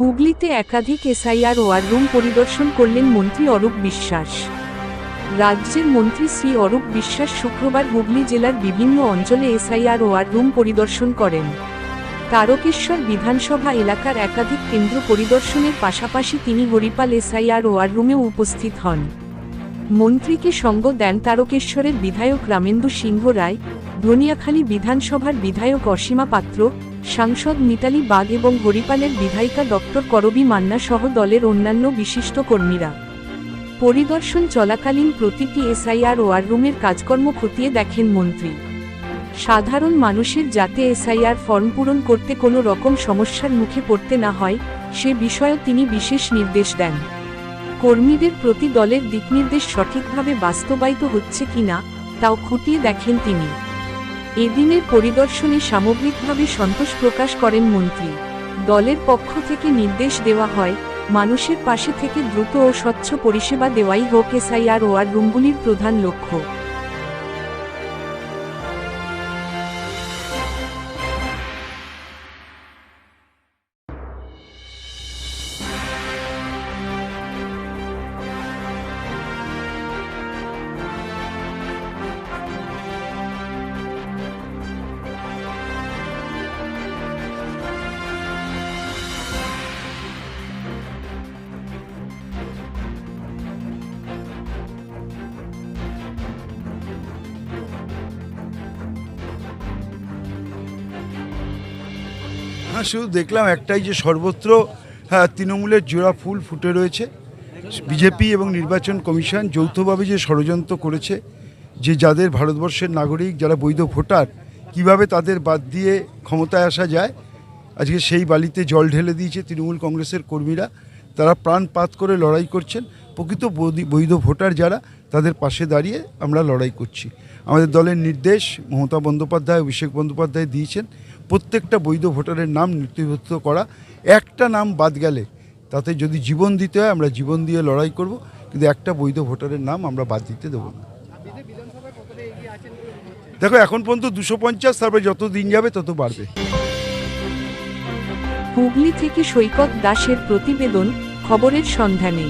হুগলিতে একাধিক SIR war room পরিদর্শন করলেন মন্ত্রী অরূপ বিশ্বাস। রাজ্যের মন্ত্রী শ্রী অরূপ বিশ্বাস শুক্রবার হুগলি জেলার বিভিন্ন অঞ্চলে এসআইআর ওয়ার রুম পরিদর্শন করেন। তারকেশ্বর বিধানসভা এলাকার একাধিক কেন্দ্র পরিদর্শনের পাশাপাশি তিনি হরিপাল এসআইআর ওয়ার রুমেও উপস্থিত হন। মন্ত্রীকে সঙ্গ দেন তারকেশ্বরের বিধায়ক রামেন্দু সিংহ রায়, ধনিয়াখালী বিধানসভার বিধায়ক অসীমা পাত্র, সাংসদ মিতালি বাগ এবং হরিপালের বিধায়িকা ডক্টর করবী মান্না সহ দলের অন্যান্য বিশিষ্ট কর্মীরা। পরিদর্শন চলাকালীন প্রতিটি এসআইআর ওয়ার রুমের কাজকর্ম খতিয়ে দেখেন মন্ত্রী। সাধারণ মানুষের যাতে এসআইআর ফর্ম পূরণ করতে কোনো রকম সমস্যার মুখে পড়তে না হয়, সে বিষয়েও তিনি বিশেষ নির্দেশ দেন। কর্মীদের প্রতি দলের দিকনির্দেশ সঠিকভাবে বাস্তবায়িত হচ্ছে কিনা, তাও খুঁটিয়ে দেখেন তিনি। এদিনের পরিদর্শনে সামগ্রিকভাবে সন্তোষ প্রকাশ করেন মন্ত্রী। দলের পক্ষ থেকে নির্দেশ দেওয়া হয়, মানুষের পাশে থেকে দ্রুত ও স্বচ্ছ পরিষেবা দেওয়াই হোক এসআইআর ওয়ার রুমগুলির প্রধান লক্ষ্য। হ্যাঁ শুধু দেখলাম একটাই যে সর্বত্র হ্যাঁ তৃণমূলের জোড়া ফুল ফুটে রয়েছে। বিজেপি এবং নির্বাচন কমিশন যৌথভাবে যে ষড়যন্ত্র করেছে, যে যাদের ভারতবর্ষের নাগরিক, যারা বৈধ ভোটার, কীভাবে তাদের বাদ দিয়ে ক্ষমতায় আসা যায়, আজকে সেই বালিতে জল ঢেলে দিয়েছে তৃণমূল কংগ্রেসের কর্মীরা। তারা প্রাণপাত করে লড়াই করছেন। প্রকৃত বৈধ- বৈধ ভোটার যারা, তাদের পাশে দাঁড়িয়ে আমরা লড়াই করছি। আমাদের দলের নির্দেশ মমতা বন্দ্যোপাধ্যায়, অভিষেক বন্দ্যোপাধ্যায় দিয়েছেন। প্রত্যেকটা বৈধ ভোটারের নাম নথিভুক্ত করা, একটা নাম বাদ গেলে তাতে যদি জীবন দিতে হয়, আমরা জীবন দিয়ে লড়াই করব, কিন্তু একটা বৈধ ভোটারের নাম আমরা বাদ দিতে দেবো না। দেখো, এখন পর্যন্ত দুশো পঞ্চাশ তারপরে যত দিন যাবে তত বাড়বে। হুগলি থেকে সৈকত দাসের প্রতিবেদন, খবরের সন্ধানে।